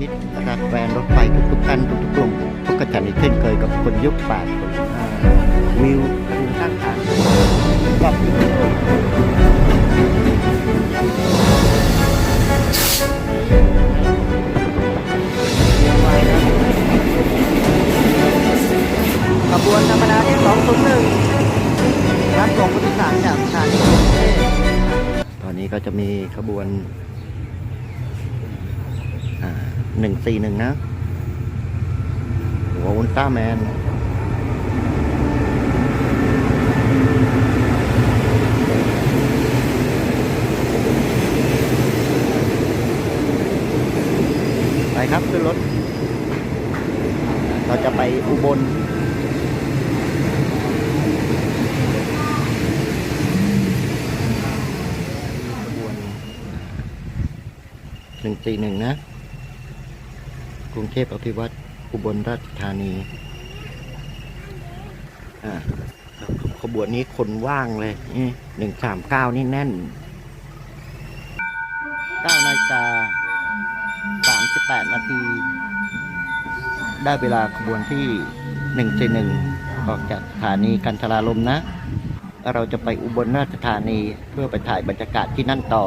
มิตรรักแฟนรถไฟทุกๆท่านทุกๆกลุ่มพบกันฉันอีกเช่นเคยกับคนยุคแปดคนอ่าวิวดูข้างทางกับขบวนธรรมดาที่201รับส่งผู้โดยสารจากสถานีกรุงเทพตอนนี้ก็จะมีขบวน หนึ่งสี่หนึ่งนะหัวอุลตร้าแมนไปครับขึ้นรถ เราจะไปอุบลหนึ่งสี่หนึ่งนะ กรุงเทพอภิวัตรอุบลราชธานีขบวนนี้คนว่างเลยหนึ่งสามเก้านี่แน่นเก้านาฬิกาสามสิบแปดนาที ได้เวลาขบวนที่หนึ่งหนึ่งออกจากสถานีกันทราลมนะ เราจะไปอุบลราชธานีเพื่อไปถ่ายบรรยากาศที่นั่นต่อ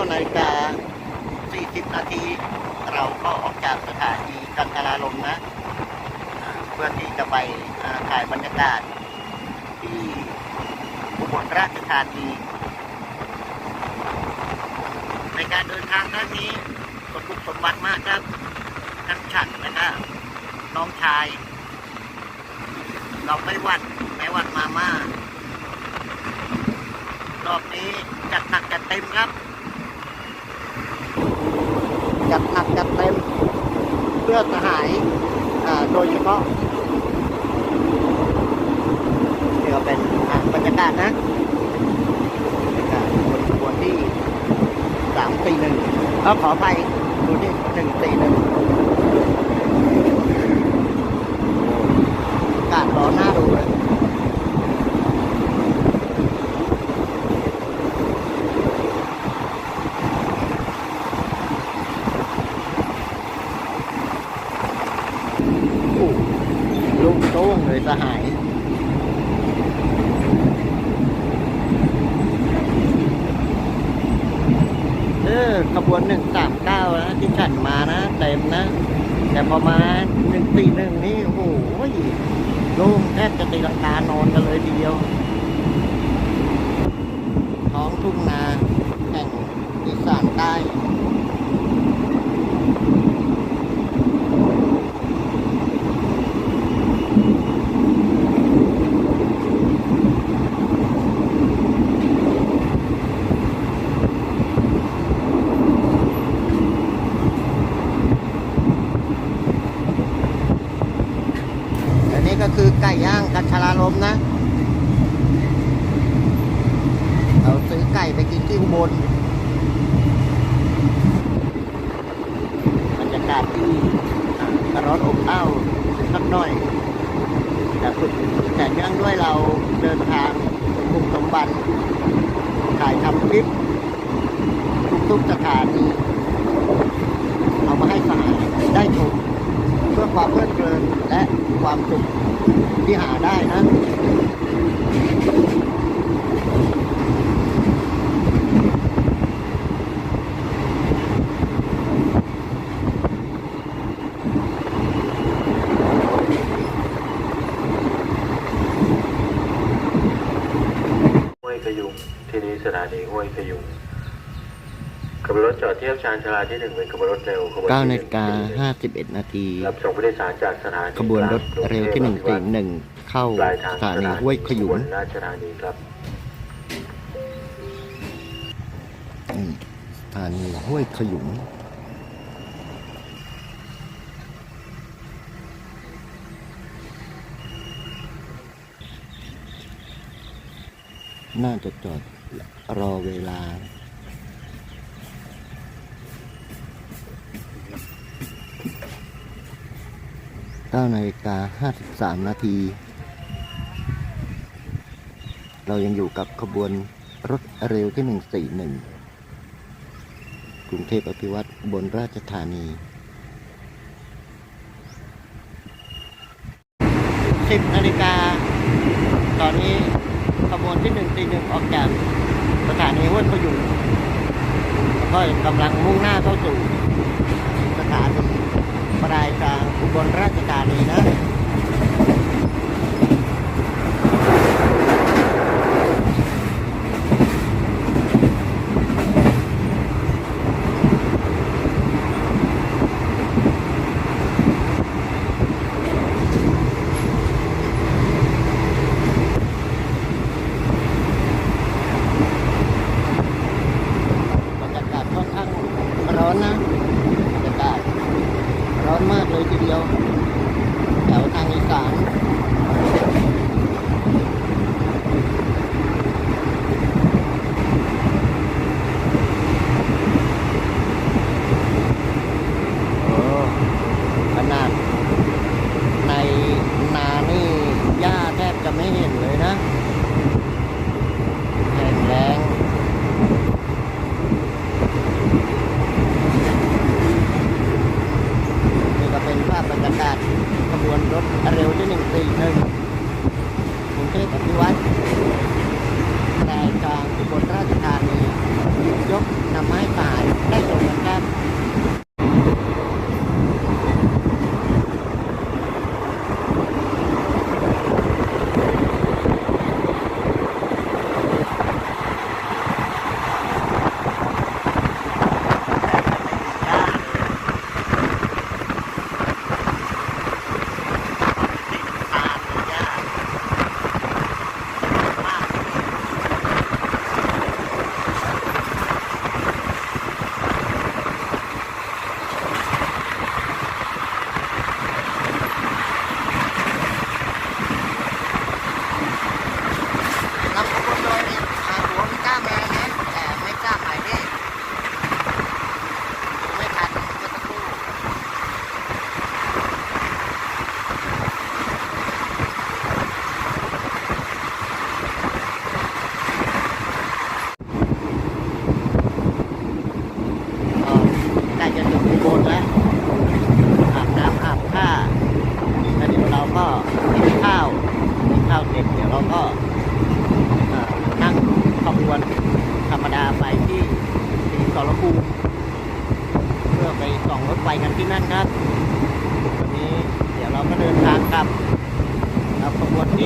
9นาฬิกา40 นาที เราก็ออกจากสถานีกันทราลมนะอ่าเพื่อที่จะไปอ่าถ่ายบรรยากาศ ที่อุบลราชธานี ใน การเดินทางครั้งนี้สมบุกสมบัติมากครับทั้งฉันนะครับน้องชาย เราไม่หวั่นแม้หวั่นมาม่ารอบนี้จัดหนักจัดเต็มครับ จัดหนักจัดเต็มเพื่อสหายโดยเฉพาะนี่ก็เป็นอะบรรยากาศนะบรรยากาศบนขบวนที่สามสี่หนึ่ง ก็ขออภัยดูที่หนึ่งสี่หนึ่งกาศร้อนหน้าดูเลยโอ้ลุงโต้งเลยสหาย ออขบวนหนึ่งสามเก้านะที่ฉันมานะเต็มนะ แต่พอมาหนึ่งตีหนึ่งนี่โอ้โหโล่งแทบจะตีลังกานอนกันเลยทีเดียว ท้องทุ่งนาแห่งอีสานใต้ อันนี้ก็คือไก่ ย่างกันชลาลมนะ เราซื้อไก่ไปกินที่อุบลบรรยากาศที่ร้อนอบอ้าวสักหน่อยแต่ฝึกแต่เนื่องด้วยเราเดินทางกลุ่มสมบัติถ่ายทำคลิปทุกๆสถานีเอามาให้สหายได้ชม พื่อความเพลิดเพลินและความสุขที่หาได้นะห้วยขยุงที่นี้สถานีห้วยขยุง ขบวนรถจอดเทียบชานชาลาที่หนึ่งเป็นขบวนรถเร็วเก้านาฬิกาห้าสิบเอ็ดนาทีรับส่งผู้โดยสารจากสถานีขบวนรถเร็วที่1ติ่งหนึ่งเข้าสถานีห้วยขยุนราชธานีครับสถานีห้วยขยุนน่าจะจอดรอเวลา 9นาฬิกา53 นาที เรายังอยู่กับขบวนรถเร็วที่ 141 กรุงเทพอภิวัตรบนราชธานี10นาฬิกา ตอนนี้ขบวนที่141ออกจากสถานีห้วยพยุงแล้วก็กำลังมุ่งหน้าเข้าสู่สถานี ปลายทางอุบลราชธานีนะ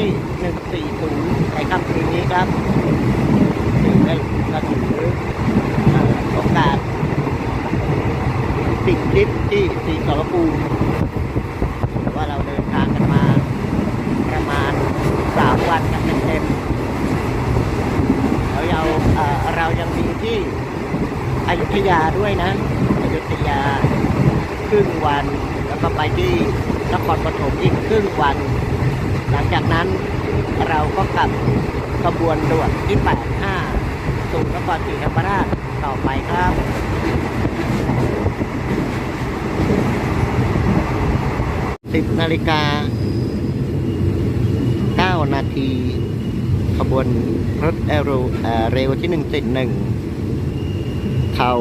ที่ 140ในค่ำคืนนี้ครับถึงได้ก็ถือโอกาสปิดลิฟต์ที่สีสรภูมิว่าเราเดินทางกันมา ประมาณ 3 วันกันเต็มๆแล้วเราเอ่อเรายังมีที่อยุธยาด้วยนะอยุธยาครึ่งวัน แล้วก็ไปที่นครปฐมอีกครึ่งวัน หลังจากนั้นเราก็กลับขบวนด่วนที่ 85 สู่นครศรีธรรมราชต่อไปครับ10นาฬิกา9นาทีขบวนรถแอโรเอ่อเร็วที่171เข้า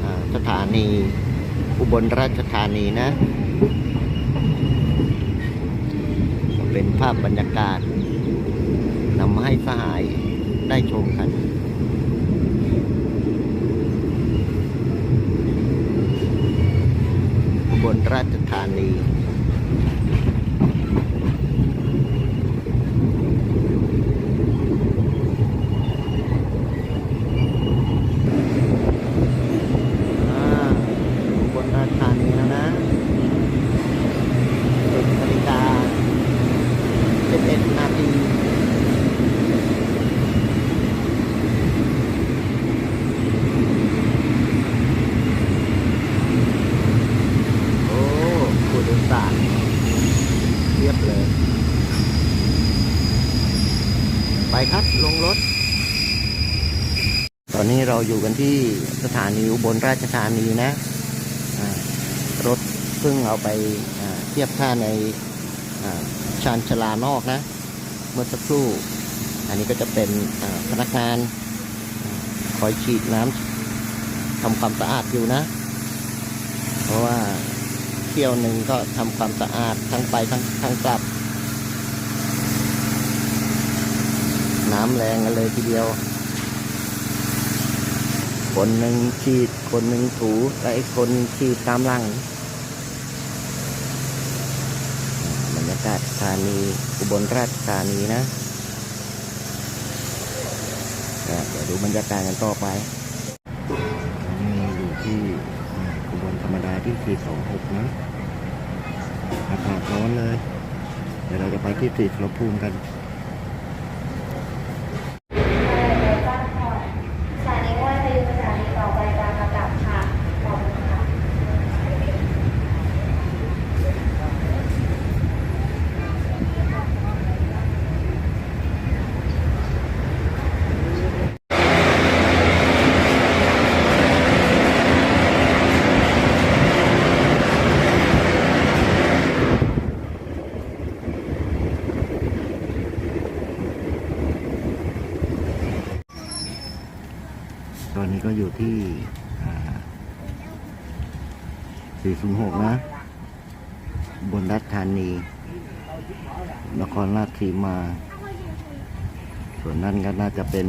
เอ่อสถานี อุบลราชธานีนะ เป็นภาพบรรยากาศนำมาให้สหายได้ชมกัน บนราชธานี อ่าบนราชธานีแล้วนะสิบนาฬิกาสิบเอ็ดนาทีโอ้ผู้โดยสารเรียบเลย ไปครับลงรถ ตอนนี้เราอยู่กันที่สถานีอุบลราชธานีนะอ่ารถเพิ่งเอาไปเทียบท่าในชานชลานอกนะ เมื่อสักครู่ อันนี้ก็จะเป็นพนักงานอคอยฉีดน้ำทำความสะอาดอยู่นะ เพราะว่าเที่ยวหนึ่งก็ทำความสะอาดทั้งไปทั้งทั้งกลับ น้ำแรงกันเลยทีเดียว คนหนึ่งฉีด คนหนึ่งถูและอีกคนฉีดตามหลังบรรยากาศสถานีอุบลราชธานีนะเนี่ยเดี๋ยวดูบรรยากาศกันต่อไปนี่อยู่ที่อุบลธรรมดาที่ 426 นะอากาศร้อนเลย เดี๋ยวเราจะไปที่สีสรภูมิกัน สถานีว่าจะอยู่สถานีต่อไปบางกระกลับค่ะขอบคุณค่ะ ตอนนี้ก็อยู่ ที่ 406 นะ บนรัฐธานี นครราชสีมา ส่วนนั้นก็น่าจะเป็น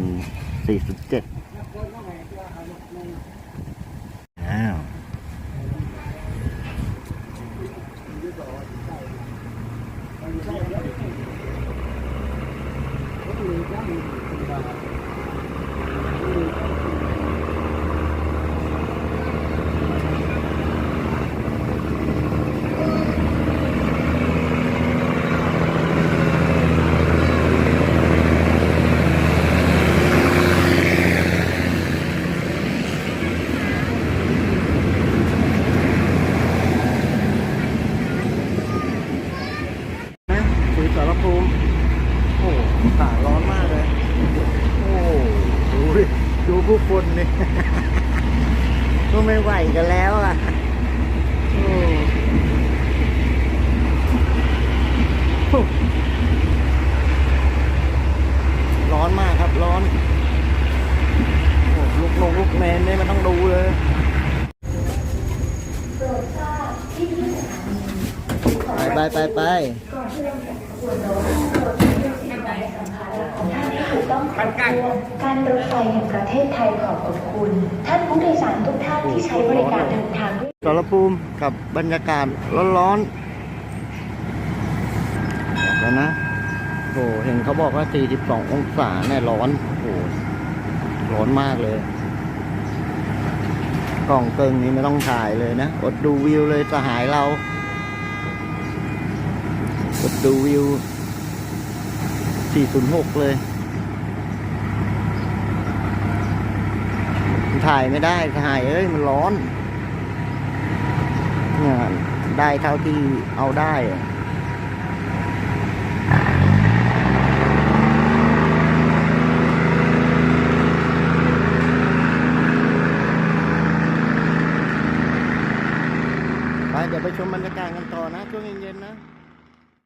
407อ้าว นะสีสารภูมิ โอ้อากาศร้อนมากเลย โอ้ดูดิดูผู้คนนี่ ก็ไม่ไหวกันแล้วอะโอ้โหร้อนมากครับร้อน โอ้ลูกนงลูกแมนนี่มันต้องดูเลย โปรดทราบที่ที่สถานี ไปไปไปไป ก่อนที่เราจะควรระวังโปรดที่จะสิ่งใดสัมภาระขอ งท่านที่ถูกต้องครบถ้วนการรถไฟแห่งประเทศไทยขอบขอบคุณ ท่านผู้โดยสารทุกท่านที่ใช้บริการเดินทางด้วยสารภูมิกับบรรยากาศร้อนๆแล้วนะโหเห็นเขาบอกว่า 42 องศาเนี่ยร้อนโหร้อนมากเลย กล่องเกิงนี้ไม่ต้องถ่ายเลยนะ อดดูวิวเลยสหายเรา อดดูวิว 406 เลย ถ่ายไม่ได้ ถ่ายเอ้ย มันร้อน เนี่ย ได้เท่าที่เอาได้ไปเดี๋ยวไปชมบรรยากาศกันต่อนะ ช่วงเย็นๆนะ